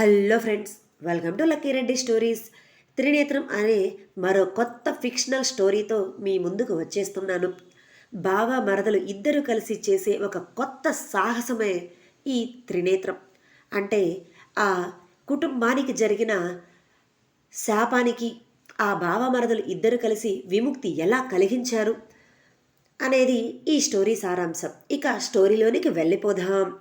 Hello friends welcome to lucky Reddy stories. Trinetram అనే మరో కొత్త ఫిక్షనల్ స్టోరీతో మీ ముందుకు వచ్చేస్తున్నాను. బావ మరదలు ఇద్దరు కలిసి చేసే ఒక కొత్త సాహసమే ఈ త్రినేత్రం. అంటే ఆ కుటుంబానికి జరిగిన శాపానికి ఆ బావ మరదలు ఇద్దరు కలిసి విముక్తి ఎలా కలిగించారు అనేది ఈ స్టోరీ సారాంశం. ఇక స్టోరీలోనికి వెళ్ళిపోదాం.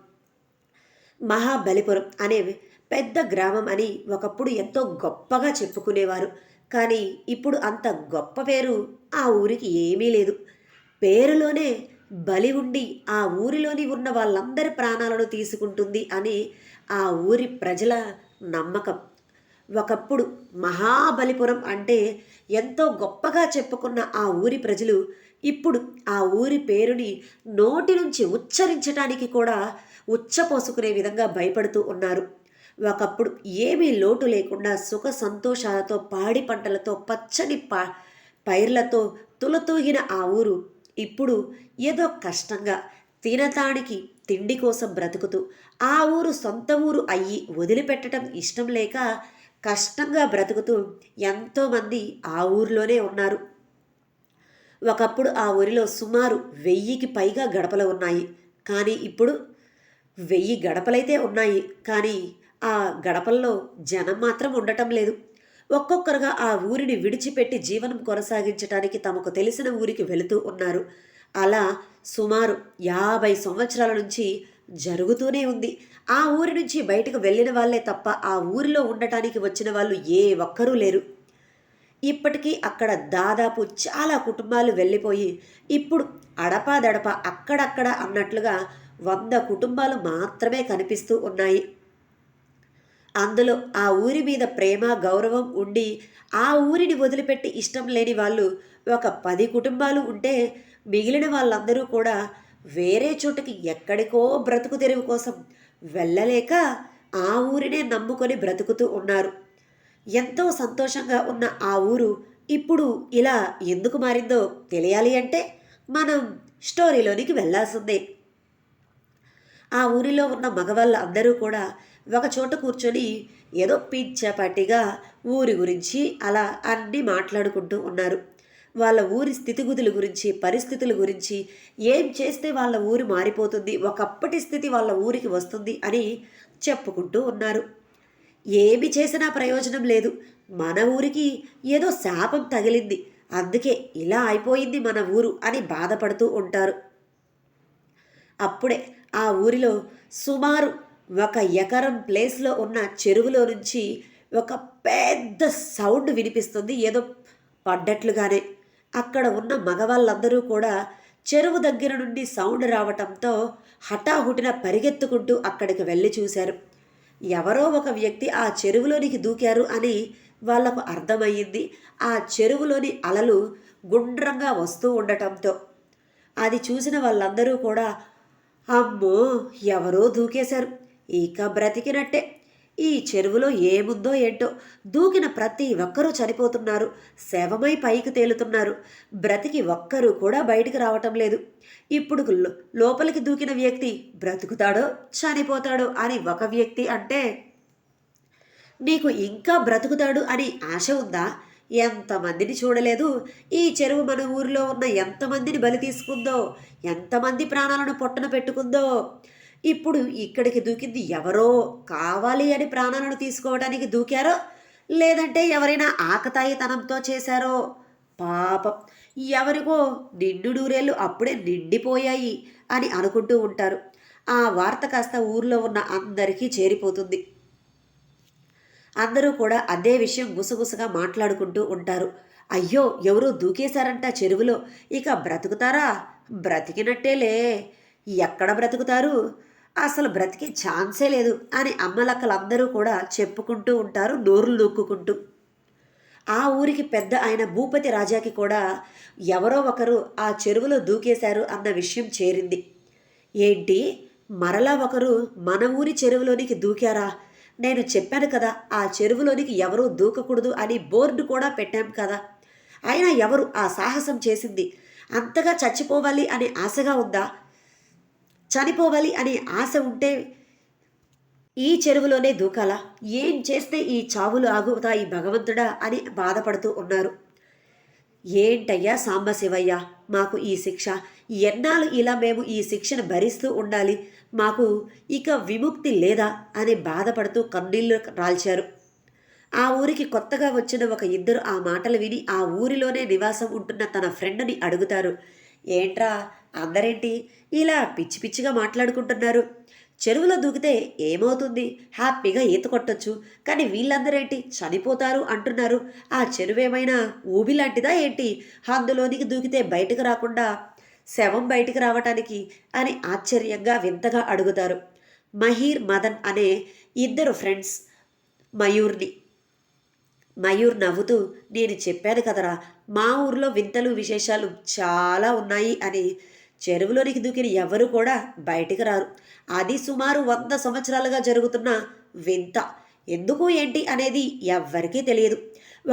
మహాబలిపురం అనే పెద్ద గ్రామం అని ఒకప్పుడు ఎంతో గొప్పగా చెప్పుకునేవారు. కానీ ఇప్పుడు అంత గొప్ప పేరు ఆ ఊరికి ఏమీ లేదు. పేరులోనే బలి ఉండి ఆ ఊరిలోని ఉన్న వాళ్ళందరి ప్రాణాలను తీసుకుంటుంది అని ఆ ఊరి ప్రజల నమ్మకం. ఒకప్పుడు మహాబలిపురం అంటే ఎంతో గొప్పగా చెప్పుకున్న ఆ ఊరి ప్రజలు ఇప్పుడు ఆ ఊరి పేరుని నోటి నుంచి ఉచ్చరించటానికి కూడా ఉచ్చపోసుకునే విధంగా భయపడుతూ ఉన్నారు. ఒకప్పుడు ఏమీ లోటు లేకుండా సుఖ సంతోషాలతో పాడి పంటలతో పచ్చని పా పైర్లతో తులతూగిన ఆ ఊరు ఇప్పుడు ఏదో కష్టంగా తినటానికి తిండి కోసం బ్రతుకుతూ ఆ ఊరు సొంత ఊరు అయ్యి వదిలిపెట్టడం ఇష్టం లేక కష్టంగా బ్రతుకుతూ ఎంతోమంది ఆ ఊరిలోనే ఉన్నారు. ఒకప్పుడు ఆ ఊరిలో సుమారు వెయ్యికి పైగా గడపలు ఉన్నాయి. కానీ ఇప్పుడు వెయ్యి గడపలైతే ఉన్నాయి. కానీ ఆ గడపల్లో జనం మాత్రం ఉండటం లేదు. ఒక్కొక్కరుగా ఆ ఊరిని విడిచిపెట్టి జీవనం కొనసాగించడానికి తమకు తెలిసిన ఊరికి వెళుతూ ఉన్నారు. అలా సుమారు యాభై సంవత్సరాల నుంచి జరుగుతూనే ఉంది. ఆ ఊరి నుంచి బయటకు వెళ్ళిన వాళ్ళే తప్ప ఆ ఊరిలో ఉండటానికి వచ్చిన వాళ్ళు ఏ ఒక్కరూ లేరు. ఇప్పటికీ అక్కడ దాదాపు చాలా కుటుంబాలు వెళ్ళిపోయి ఇప్పుడు అడపాదడప అక్కడక్కడ అన్నట్లుగా వంద కుటుంబాలు మాత్రమే కనిపిస్తూ ఉన్నాయి. అందులో ఆ ఊరి మీద ప్రేమ గౌరవం ఉండి ఆ ఊరిని వదిలిపెట్టి ఇష్టం లేని వాళ్ళు ఒక పది కుటుంబాలు ఉంటే మిగిలిన వాళ్ళందరూ కూడా వేరే చోటుకి ఎక్కడికో బ్రతుకు తెరువు కోసం వెళ్ళలేక ఆ ఊరినే నమ్ముకొని బ్రతుకుతూ ఉన్నారు. ఎంతో సంతోషంగా ఉన్న ఆ ఊరు ఇప్పుడు ఇలా ఎందుకు మారిందో తెలియాలి అంటే మనం స్టోరీలోనికి వెళ్ళాల్సిందే ఆ ఊరిలో ఉన్న మగవాళ్ళ అందరూ కూడా ఒక చోట కూర్చొని ఏదో పిచ్చపాటిగా ఊరి గురించి అలా అన్నీ మాట్లాడుకుంటూ ఉన్నారు. వాళ్ళ ఊరి స్థితిగతుల గురించి పరిస్థితుల గురించి ఏం చేస్తే వాళ్ళ ఊరు మారిపోతుంది ఒకప్పటి స్థితి వాళ్ళ ఊరికి వస్తుంది అని చెప్పుకుంటూ ఉన్నారు. ఏమి చేసినా ప్రయోజనం లేదు. మన ఊరికి ఏదో శాపం తగిలింది. అందుకే ఇలా అయిపోయింది మన ఊరు అని బాధపడుతూ ఉంటారు. అప్పుడే ఆ ఊరిలో సుమారు ఒక ఎకరం ప్లేస్లో ఉన్న చెరువులో నుంచి ఒక పెద్ద సౌండ్ వినిపిస్తుంది. ఏదో పడ్డట్లుగానే. అక్కడ ఉన్న మగవాళ్ళందరూ కూడా చెరువు దగ్గర నుండి సౌండ్ రావటంతో హఠాహుటిన పరిగెత్తుకుంటూ అక్కడికి వెళ్ళి చూశారు. ఎవరో ఒక వ్యక్తి ఆ చెరువులోనికి దూకారు అని వాళ్ళకు అర్థమయ్యింది. ఆ చెరువులోని అలలు గుండ్రంగా వస్తూ ఉండటంతో. అది చూసిన వాళ్ళందరూ కూడా అమ్మో ఎవరో దూకేశారు. ఇక బ్రతికినట్టే. ఈ చెరువులో ఏముందో ఏంటో దూకిన ప్రతి ఒక్కరూ చనిపోతున్నారు. శవమై పైకి తేలుతున్నారు. బ్రతికి ఒక్కరూ కూడా బయటికి రావటం లేదు. ఇప్పుడు లోపలికి దూకిన వ్యక్తి బ్రతుకుతాడో చనిపోతాడో అని ఒక వ్యక్తి అంటే నీకు ఇంకా బ్రతుకుతాడు అని ఆశ ఉందా? ఎంతమందిని చూడలేదు? ఈ చెరువు మన ఊరిలో ఉన్న ఎంతమందిని బలి తీసుకుందో ఎంతమంది ప్రాణాలను పొట్టన పెట్టుకుందో ఇప్పుడు ఇక్కడికి దూకింది ఎవరో కావాలి అని ప్రాణాలను తీసుకోవడానికి దూకారో? లేదంటే ఎవరైనా ఆకతాయితనంతో చేశారో? పాపం. ఎవరికో నిండు నూరేళ్ళు అప్పుడే నిండిపోయాయి అని అనుకుంటూ ఉంటారు. ఆ వార్త కాస్త ఊర్లో ఉన్న అందరికీ చేరిపోతుంది. అందరూ కూడా అదే విషయం గుసగుసగా మాట్లాడుకుంటూ ఉంటారు. అయ్యో ఎవరో దూకేశారంట చెరువులో. ఇక బ్రతుకుతారా? బ్రతికినట్టేలే. ఎక్కడ బ్రతుకుతారు? అసలు బ్రతికే ఛాన్సే లేదు అని అమ్మలక్కలందరూ కూడా చెప్పుకుంటూ ఉంటారు నోరులు నొక్కుకుంటూ. ఆ ఊరికి పెద్ద ఆయన భూపతి రాజాకి కూడా ఎవరో ఒకరు ఆ చెరువులో దూకేశారు అన్న విషయం చేరింది. ఏంటి? మరలా ఒకరు మన ఊరి చెరువులోనికి దూకారా? నేను చెప్పాను కదా ఆ చెరువులోనికి ఎవరూ దూకకూడదు అని బోర్డు కూడా పెట్టాం కదా. అయినా ఎవరు ఆ సాహసం చేసింది? అంతగా చచ్చిపోవాలి అనే ఆశగా ఉందా? చనిపోవాలి అనే ఆశ ఉంటే ఈ చెరువులోనే దూకాలా? ఏం చేస్తే ఈ చావులు ఆగుతాయి భగవంతుడా అని బాధపడుతూ ఉన్నారు. ఏంటయ్యా సాంబశివయ్య మాకు ఈ శిక్ష. ఎన్నాళ్ళు ఇలా మేము ఈ శిక్షను భరిస్తూ ఉండాలి? మాకు ఇక విముక్తి లేదా అని బాధపడుతూ కన్నీళ్ళు రాల్చారు. ఆ ఊరికి కొత్తగా వచ్చిన ఒక ఇద్దరు ఆ మాటలు విని ఆ ఊరిలోనే నివాసం ఉంటున్న తన ఫ్రెండ్ని అడుగుతారు. ఏంట్రా? అందరేంటి? ఇలా పిచ్చి పిచ్చిగా మాట్లాడుకుంటున్నారు. చెరువులో దూకితే ఏమవుతుంది? హ్యాపీగా ఈత కొట్టొచ్చు. కానీ వీళ్ళందరేంటి? చనిపోతారు అంటున్నారు. ఆ చెరువు ఏమైనా ఊబి లాంటిదా ఏంటి? అందులోనికి దూకితే బయటకు రాకుండా శవం బయటికి రావటానికి అని ఆశ్చర్యంగా వింతగా అడుగుతారు. మహీర్ మదన్ అనే ఇద్దరు ఫ్రెండ్స్ మయూర్ని. మయూర్ నవ్వుతూ నేను చెప్పాను కదరా మా ఊర్లో వింతలు విశేషాలు చాలా ఉన్నాయి అని చెరువులోనికి దూకిన ఎవరు కూడా బయటికి రారు. అది సుమారు వంద సంవత్సరాలుగా జరుగుతున్న వింత. ఎందుకు ఏంటి అనేది ఎవ్వరికీ తెలియదు.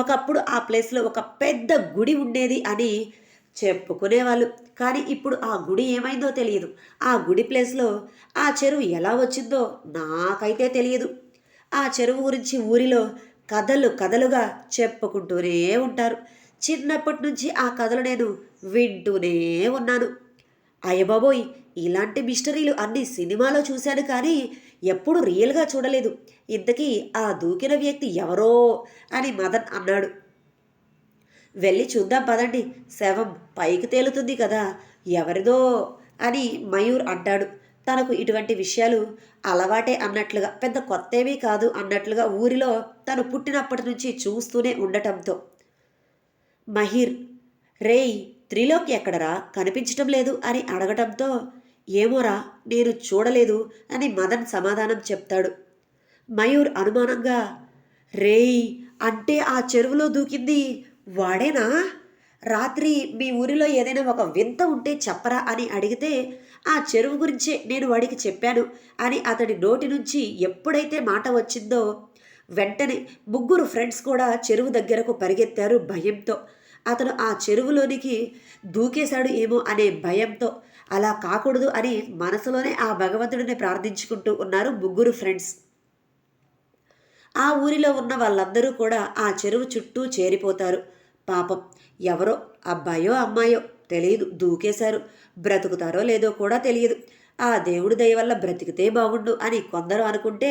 ఒకప్పుడు ఆ ప్లేస్లో ఒక పెద్ద గుడి ఉండేది అని చెప్పుకునేవాళ్ళు. కానీ ఇప్పుడు ఆ గుడి ఏమైందో తెలియదు. ఆ గుడి ప్లేస్లో ఆ చెరువు ఎలా వచ్చిందో నాకైతే తెలియదు. ఆ చెరువు గురించి ఊరిలో కథలు కథలుగా చెప్పుకుంటూనే ఉంటారు. చిన్నప్పటి నుంచి ఆ కథలు నేను వింటూనే ఉన్నాను. అయ్యబాబోయ్ ఇలాంటి మిస్టరీలు అన్ని సినిమాలో చూశాను కానీ ఎప్పుడు రియల్గా చూడలేదు. ఇంతకీ ఆ దూకిన వ్యక్తి ఎవరో అని మదన్ అన్నాడు. వెళ్ళి చూద్దాం పదండి శవం పైకి తేలుతుంది కదా ఎవరిదో అని మయూర్ అంటాడు. తనకు ఇటువంటి విషయాలు అలవాటే అన్నట్లుగా పెద్ద కొత్తేమీ కాదు అన్నట్లుగా ఊరిలో తను పుట్టినప్పటి నుంచి చూస్తూనే ఉండటంతో. మహిర్ రేయ్ త్రిలోక్ ఎక్కడరా? కనిపించటం లేదు అని అడగటంతో ఏమోరా నేను చూడలేదు అని మదన్ సమాధానం చెప్తాడు. మయూర్ అనుమానంగా రేయ్ అంటే ఆ చెరువులో దూకింది వాడేనా? రాత్రి మీ ఊరిలో ఏదైనా ఒక వింత ఉంటే చెప్పరా అని అడిగితే ఆ చెరువు గురించే నేను వాడికి చెప్పాను అని అతడి నోటి నుంచి ఎప్పుడైతే మాట వచ్చిందో వెంటనే ముగ్గురు ఫ్రెండ్స్ కూడా చెరువు దగ్గరకు పరిగెత్తారు భయంతో. అతను ఆ చెరువులోనికి దూకేశాడు ఏమో అనే భయంతో. అలా కాకూడదు అని మనసులోనే ఆ భగవంతుడిని ప్రార్థించుకుంటూ ఉన్నారు ముగ్గురు ఫ్రెండ్స్. ఆ ఊరిలో ఉన్న వాళ్ళందరూ కూడా ఆ చెరువు చుట్టూ చేరిపోతారు. పాపం ఎవరో అబ్బాయో అమ్మాయో తెలియదు దూకేశారు. బ్రతుకుతారో లేదో కూడా తెలియదు. ఆ దేవుడి దయ వల్ల బ్రతికితే బాగుండు అని కొందరు అనుకుంటే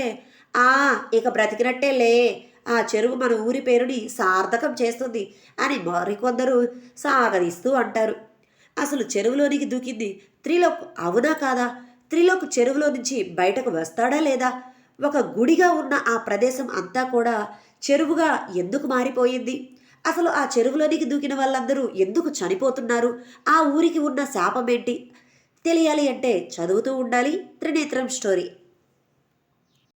ఆ ఇక బ్రతికినట్టే లే ఆ చెరువు మన ఊరి పేరుని సార్థకం చేస్తుంది అని మరికొందరు సాగదీస్తూ అంటారు. అసలు చెరువులోనికి దూకింది త్రిలోక్ అవునా కాదా? త్రిలోక్ చెరువులో నుంచి బయటకు వస్తాడా లేదా? ఒక గుడిగా ఉన్న ఆ ప్రదేశం అంతా కూడా చెరువుగా ఎందుకు మారిపోయింది? అసలు ఆ చెరువులోనికి దూకిన వాళ్ళందరూ ఎందుకు చనిపోతున్నారు? ఆ ఊరికి ఉన్న శాపం ఏంటి తెలియాలి అంటే చదువుతూ ఉండాలి. త్రినేత్రం స్టోరీ.